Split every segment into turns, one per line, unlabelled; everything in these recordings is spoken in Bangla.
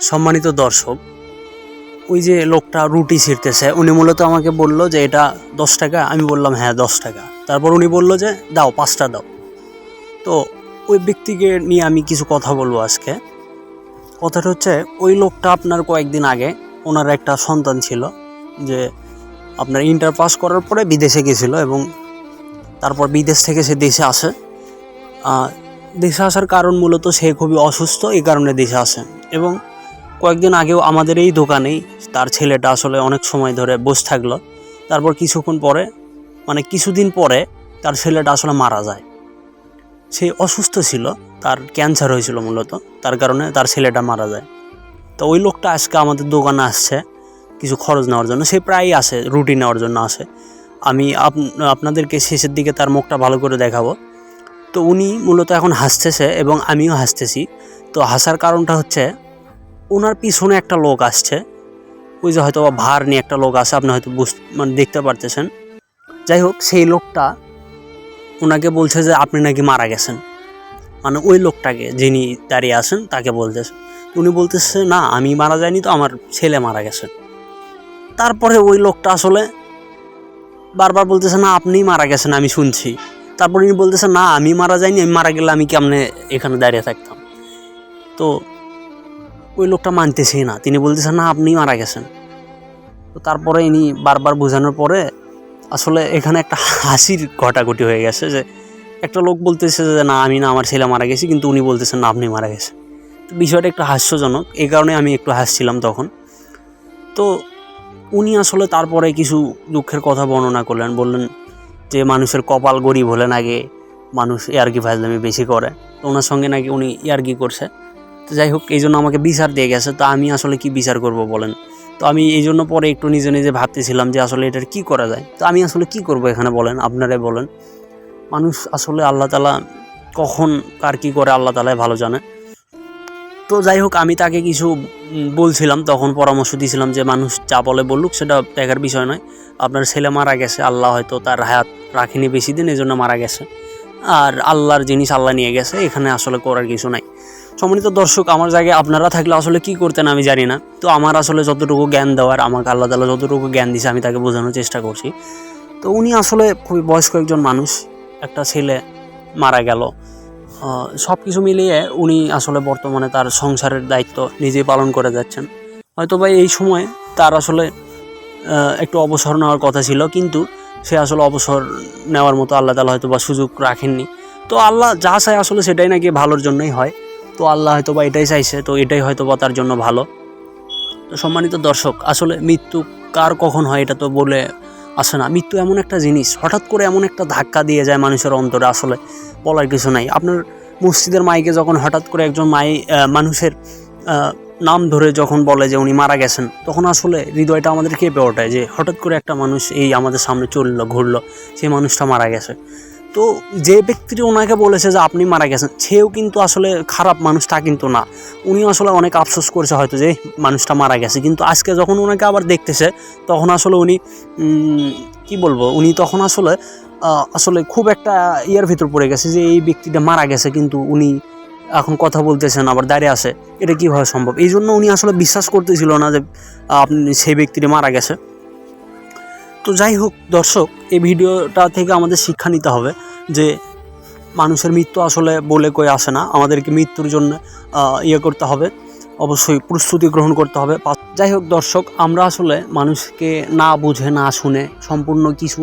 সম্মানিত দর্শক, ওই যে লোকটা রুটি ছিঁড়তেছে, উনি মূলত আমাকে বলল যে এটা দশ টাকা, আমি বললাম হ্যাঁ দশ টাকা। তারপর উনি বলল যে, দাও, পাঁচটা দাও। তো ওই ব্যক্তিকে নিয়ে আমি কিছু কথা বলব আজকে। কথাটা হচ্ছে, ওই লোকটা আপনার কয়েকদিন আগে, ওনার একটা সন্তান ছিল, যে আপনার ইন্টার পাস করার পরে বিদেশে গেছিল এবং তারপর বিদেশ থেকে সে দেশে আসে। দেশে আসার কারণ মূলত সে খুবই অসুস্থ, এই কারণে দেশে আসে। এবং কয়েকদিন আগেও আমাদের এই দোকানেই তার ছেলেটা আসলে অনেক সময় ধরে বসে থাকল। তারপর কিছুক্ষণ পরে মানে কিছুদিন পরে তার ছেলেটা আসলে মারা যায়। সে অসুস্থ ছিল, তার ক্যান্সার হয়েছিল মূলত, তার কারণে তার ছেলেটা মারা যায়। তো ওই লোকটা আজকে আমাদের দোকানে আসছে, কিছু খরচ নেওয়ার জন্য। সে প্রায়ই আসে, রুটি নেওয়ার জন্য আসে। আমি আপ- আপনাদেরকে শেষের দিকে তার মুখটা ভালো করে দেখাবো। তো উনি মূলত এখন হাসতেছে এবং আমিও হাসতেছি। তো হাসার কারণটা হচ্ছে ওনার পিছনে একটা লোক আসছে। ওই যে হয়তো ভার নিয়ে একটা লোক আসে আপনি হয়তো বুঝ মানে দেখতে পারতেছেন। যাই হোক, সেই লোকটা ওনাকে বলছে যে, আপনি নাকি মারা গেছেন। মানে ওই লোকটাকে যিনি দাঁড়িয়ে আছেন, তাকে বলতেছে। উনি বলতেছে, না, আমি মারা যাইনি তো, আমার ছেলে মারা গেছে। তারপরে ওই লোকটা আসলে বারবার বলতেছে, না, আপনিই মারা গেছেন, আমি শুনছি। তারপর উনি বলতেছে, না, আমি মারা যাইনি, আমি মারা গেলে আমি কেমনে এখানে দাঁড়িয়ে থাকতাম? তো ওই লোকটা মানতেছেই না। তিনি বলতেছেন না, আপনি মারা গেছেন। তো তারপরে ইনি বারবার বোঝানোর পরে আসলে এখানে একটা হাসির ঘটাঘটি হয়ে গেছে যে, একটা লোক বলতেছে যে, না, আমি না, আমার ছেলে মারা গেছি। কিন্তু উনি বলতেছেন, না, আপনি মারা গেছেন। তো বিষয়টা একটু হাস্যজনক। এই কারণে আমি একটু হাসছিলাম তখন। তো উনি আসলে তারপরে কিছু দুঃখের কথা বর্ণনা করলেন, বললেন যে মানুষের কপাল গরিব হলে নাকি মানুষ ইয়ার্কি ফাজলামি বেশি করে। তো ওনার সঙ্গে নাকি উনি ইয়ার্কি করছে। তো যাই হোক, এই জন্য আমাকে বিচার দিয়ে গেছে। তো আমি আসলে কি বিচার করব বলেন? তো আমি এই জন্য পরে একটু নিজে নিজে ভাবতেছিলাম যে আসলে এটার কি করা যায়। তো আমি আসলে কি করব এখানে বলেন? আপনারাই বলেন। মানুষ আসলে আল্লাহ তালা কখন, কার কি করে আল্লাহ তালাই ভালো জানে। তো যাই হোক, আমি তাকে কিছু বলছিলাম, তখন পরামর্শ দিয়েছিলাম যে মানুষ যা বলে বলুক, সেটা দেখার বিষয় নয়। আপনার ছেলে মারা গেছে, আল্লাহ হয়তো তার হায়াত রাখেনি বেশি দিন এই জন্য মারা গেছে। আর আল্লাহর জিনিস আল্লাহ নিয়ে গেছে, এখানে আসলে করার কিছু নাই। সম্মানিত দর্শক, আমার জায়গায় আপনারা থাকলে আসলে কি করতেন আমি জানি না। তো আমার আসলে যতটুকু জ্ঞান দেওয়ার, আমাকে আল্লাহ তালা যতটুকু জ্ঞান দিছে, আমি তাকে বোঝানোর চেষ্টা করছি। তো উনি আসলে খুবই বয়স্ক একজন মানুষ, একটা ছেলে মারা গেল। সব কিছু মিলিয়ে উনি আসলে বর্তমানে তার সংসারের দায়িত্ব নিজেই পালন করে যাচ্ছেন। হয়তো বা এই সময় তার আসলে একটু অবসর নেওয়ার কথা ছিল, কিন্তু সে আসলে অবসর নেওয়ার মতো আল্লাহ তালা হয়তো বা সুযোগ রাখেননি। তো আল্লাহ যা চায় আসলে সেটাই নাকি ভালোর জন্যই হয়। তো আল্লাহ হয়তো বা এটাই চাইছে, তো এটাই হয়তো বা তার জন্য ভালো। তো সম্মানিত দর্শক, আসলে মৃত্যু কার কখন হয় এটা তো বলে আসে না। মৃত্যু এমন একটা জিনিস, হঠাৎ করে এমন একটা ধাক্কা দিয়ে যায় মানুষের অন্তরে আসলে বলার কিছু নাই। আপনার মসজিদের মাইকে যখন হঠাৎ করে একজন মাই মানুষের নাম ধরে যখন বলে যে উনি মারা গেছেন, তখন আসলে হৃদয়টা আমাদের কেঁপে ওঠায় যে হঠাৎ করে একটা মানুষ এই আমাদের সামনে চলল, ঘুরলো, সেই মানুষটা মারা গেছে। তো যে ব্যক্তিটি ওনাকে বলেছে যে আপনি মারা গেছেন, সেও কিন্তু আসলে খারাপ মানুষ তা কিন্তু না। উনি আসলে অনেক আফসোস করেছে হয়তো যে মানুষটা মারা গেছে। কিন্তু আজকে যখন ওনাকে আবার দেখতেছে, তখন আসলে উনি কি বলব, উনি তখন আসলে আসলে খুব একটা ইয়ের ভিতর পড়ে গেছে যে, এই ব্যক্তিটা মারা গেছে। কিন্তু উনি এখন কথা বলতেছেন, আবার দাঁড়িয়ে আছে। এটা কীভাবে সম্ভব? এই জন্য উনি আসলে বিশ্বাস করতেছিল না যে, আপনি সেই ব্যক্তিটি মারা গেছে। তো যাই হোক, দর্শক, এই ভিডিওটা থেকে আমাদের শিক্ষা নিতে হবে যে, মানুষের মৃত্যু আসলে বলে কই আসে না। আমাদেরকে মৃত্যুর জন্য ইয়ে করতে হবে। অবশ্যই প্রস্তুতি গ্রহণ করতে হবে। যাই হোক, দর্শক, আমরা আসলে মানুষকে না বুঝে, না শুনে সম্পূর্ণ কিছু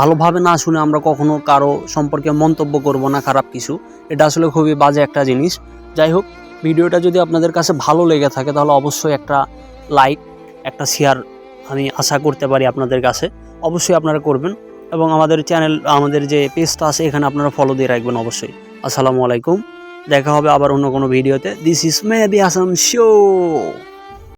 ভালোভাবে না শুনে আমরা কখনো কারও সম্পর্কে মন্তব্য করব না, খারাপ কিছু। এটা আসলে খুবই বাজে একটা জিনিস। যাই হোক, ভিডিওটা যদি আপনাদের কাছে ভালো লেগে থাকে, তাহলে অবশ্যই একটা লাইক, একটা শেয়ার আমি আশা করতে পারি আপনাদের কাছে। অবশ্যই আপনারা করবেন এবং আমাদের চ্যানেল আমাদের যে পেজটা আছে, এখানে আপনারা ফলো দিয়ে রাখবেন অবশ্যই। আসসালামু আলাইকুম। দেখা হবে আবার অন্য কোনো ভিডিওতে this is maybe Assam show